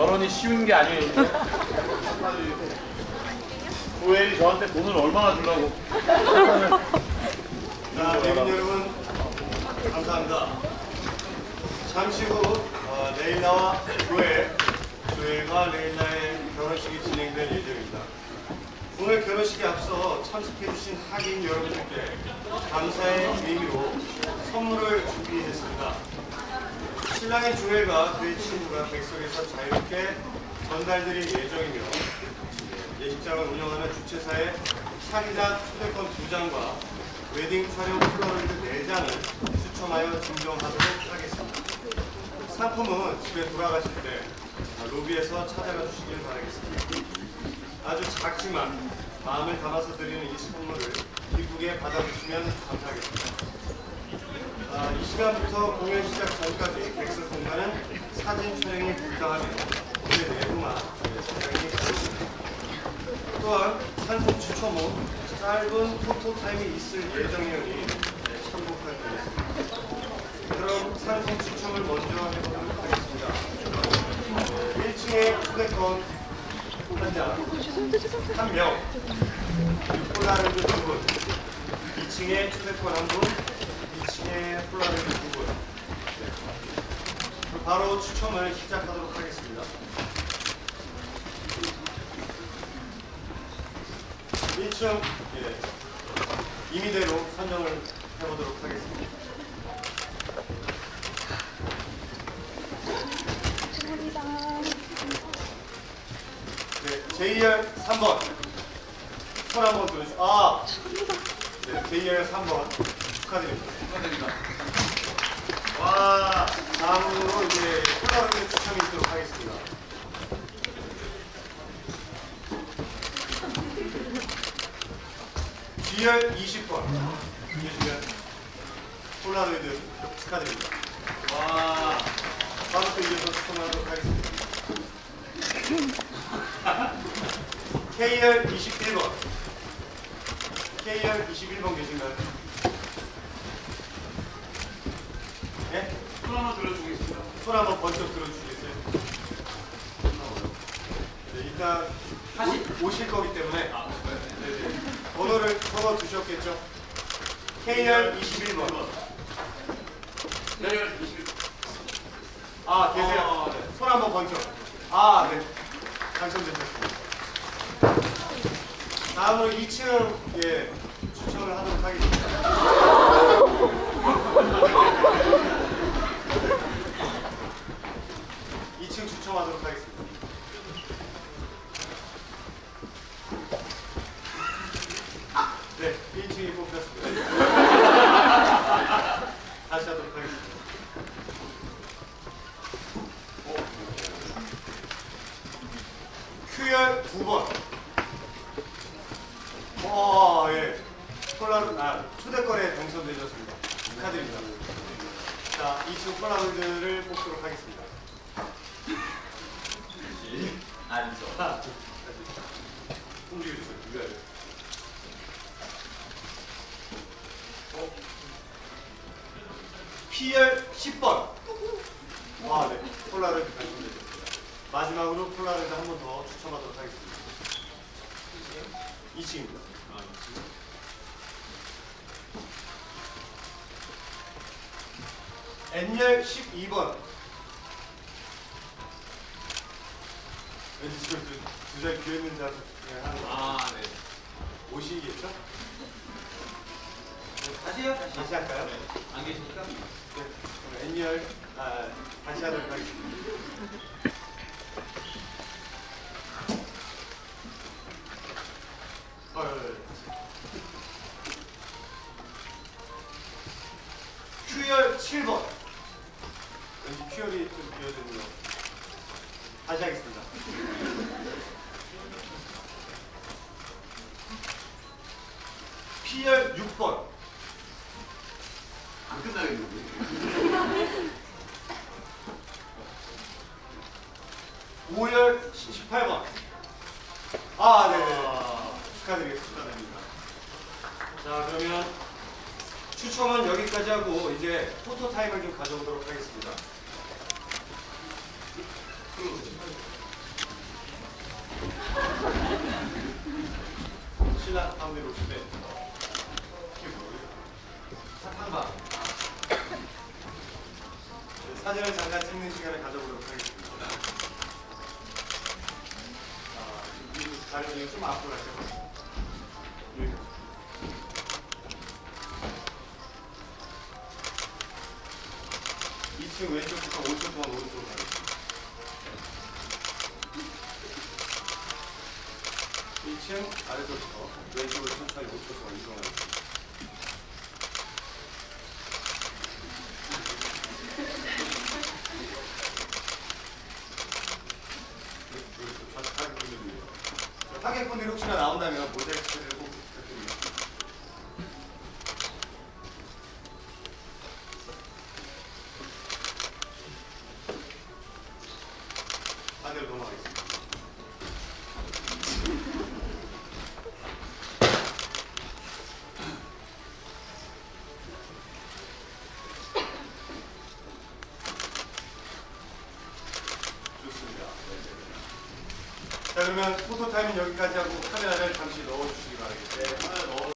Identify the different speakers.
Speaker 1: 결혼이 쉬운 게 아니에요. 이제. 조엘이 저한테 돈을 얼마나 주려고.
Speaker 2: 자, 대민 여러분, 감사합니다. 잠시 후 어, 레이나와 조엘, 조엘과 레이나의 결혼식이 진행될 예정입니다. 오늘 결혼식에 앞서 참석해주신 하객 여러분들께 감사의 의미로 선물을 준비했습니다. 신랑의 조엘과 그의 친구가 객석에서 자유롭게 전달드릴 예정이며 예식장을 운영하는 주최사의 사기자 초대권 2장과 웨딩 촬영 플로리드 4장을 추첨하여 증정하도록 하겠습니다. 상품은 집에 돌아가실 때 로비에서 찾아가 주시길 바라겠습니다. 아주 작지만 마음을 담아서 드리는 이 선물을 기쁘게 받아주시면 감사하겠습니다. 아, 이 시간부터 공연 시작 전까지 객석 공간은 사진 촬영이 불가하며 무대 내부만 촬영이 가능합니다. 또한 상품 추첨 후 짧은 포토 타임이 있을 예정이오니 네, 참고할 겠습니다 그럼 상품 추첨을 먼저 해보도록 하겠습니다. 1층에 휴대폰 한 장, 한 명, 폴라로이드 두 분, 2층에 휴대폰 한 분, 2층에 폴라로이드 두 분. 네. 바로 추첨을 시작하도록 하겠습니다. 1층 예, 임의대로 선정을 해보도록 하겠습니다. 네, JR 3번 손 한번 들어주시죠. 아, 네, JR 3번 축하드립니다. 와, 다음으로 이제 폴라로이드 추첨이 있도록 하겠습니다. GR 20번 계시면 폴라로이드 축하드립니다. 와, 다음부터 이어서 추첨하도록 하겠습니다. KR 21번 KR 21번 계신가요? 네?
Speaker 1: 손 한번 들어주겠습니다.
Speaker 2: 손 한번 번쩍 들어주시겠어요? 네, 일단 오, 오실 거기 때문에
Speaker 1: 아, 네.
Speaker 2: 네네. 번호를 적어 두셨겠죠? KR 21번.
Speaker 1: 네, 21.
Speaker 2: 아 계세요?
Speaker 1: 아, 네.
Speaker 2: 손 한번 번쩍. 아 네. 당첨되셨습니다. 다음으로 2층 예 추첨을 하도록 하겠습니다. 2층 추첨하도록 하겠습니다. 네, 1층이 뽑혔습니다. 다시 하도록 하겠습니다. QR 9번. 와, 예. 폴라로, 아, 초대권에 당첨되셨습니다. 축하드립니다. 자, 2층 폴라로이드를 뽑도록 하겠습니다.
Speaker 1: 아니죠.
Speaker 2: 자, 움직여주세요. PR 10번. 와, 네. 폴라로이드 당첨되셨습니다. 마지막으로 폴라로이드 한 번 더 추첨하도록 하겠습니다. 2층입니다.
Speaker 1: 아,
Speaker 2: N열 12번. 왠지 지금 두- 두자리 비어 있는 줄 알아서 그냥 하는 거.
Speaker 1: 아, 네.
Speaker 2: 오시겠죠?
Speaker 1: 다시요, 다시.
Speaker 2: 다시 할까요?
Speaker 1: 네. 안 계십
Speaker 2: N열 아, 다시 하도록 하겠습니다. 예. Q열 7번. 왠지 Q열이 좀 비어지는 거. 다시 하겠습니다. P열 6번.
Speaker 1: 안 끝나겠는데.
Speaker 2: 오열 18번. 아, 네네. 축하드리겠습니다. 자, 그러면 추첨은 여기까지 하고 이제 포토 타임을 좀 가져오도록 하겠습니다. 사진을 잠깐 찍는 시간을 가져보도록 하겠습니다. 아, 이 자료 중에 좀 앞으로 가죠. 여기. 이층 왼쪽부터 5초 동안 오른쪽으로 가겠습니다. 2층 아래서부터 왼쪽으로 천천히 5초 동안 이동하겠습니다. 타겟 분들이 혹시나 나온다면 모자이크 처리를 그러면 포토타임은 여기까지 하고 카메라를 잠시 넣어주시기 바라겠습니다. 네.